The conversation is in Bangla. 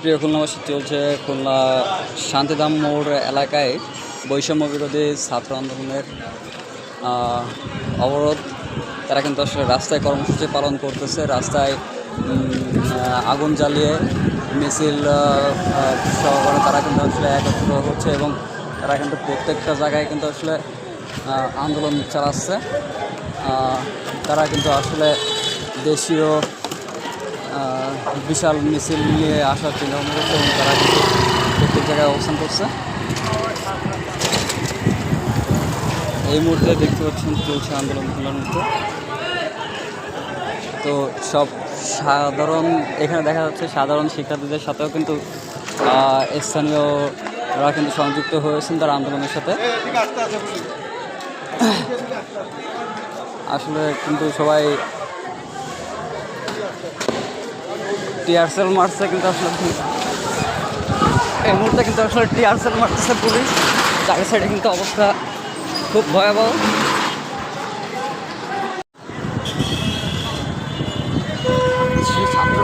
প্রিয় খুলনাবাসী চলছে খুলনা শান্তিধাম মোড় এলাকায় বৈষম্য বিরোধী ছাত্র আন্দোলনের অবরোধ। তারা কিন্তু আসলে রাস্তায় কর্মসূচি পালন করতেছে। রাস্তায় আগুন জ্বালিয়ে মিছিল সহকারে তারা কিন্তু আসলে একত্র হচ্ছে এবং তারা কিন্তু প্রত্যেকটা জায়গায় কিন্তু আসলে আন্দোলন চালাচ্ছে। তারা কিন্তু আসলে দেশীয় বিশাল মিছিল নিয়ে আসার চিন্তা করছে এবং তারা প্রত্যেক জায়গায় অবস্থান করছে। এই মুহূর্তে দেখতে পাচ্ছেন চলছে আন্দোলন মধ্যে তো সব সাধারণ, এখানে দেখা যাচ্ছে সাধারণ শিক্ষার্থীদের সাথেও কিন্তু স্থানীয়রা কিন্তু সংযুক্ত হয়েছেন তার আন্দোলনের সাথে। আসলে কিন্তু সবাই টিয়ারসেল মারছে কিন্তু আসলে এই মুহূর্তে কিন্তু আসলে টিয়ারসেল মারতেছে পুলিশ। চারি সাইডে কিন্তু অবস্থা খুব ভয়াবহ। ছাত্র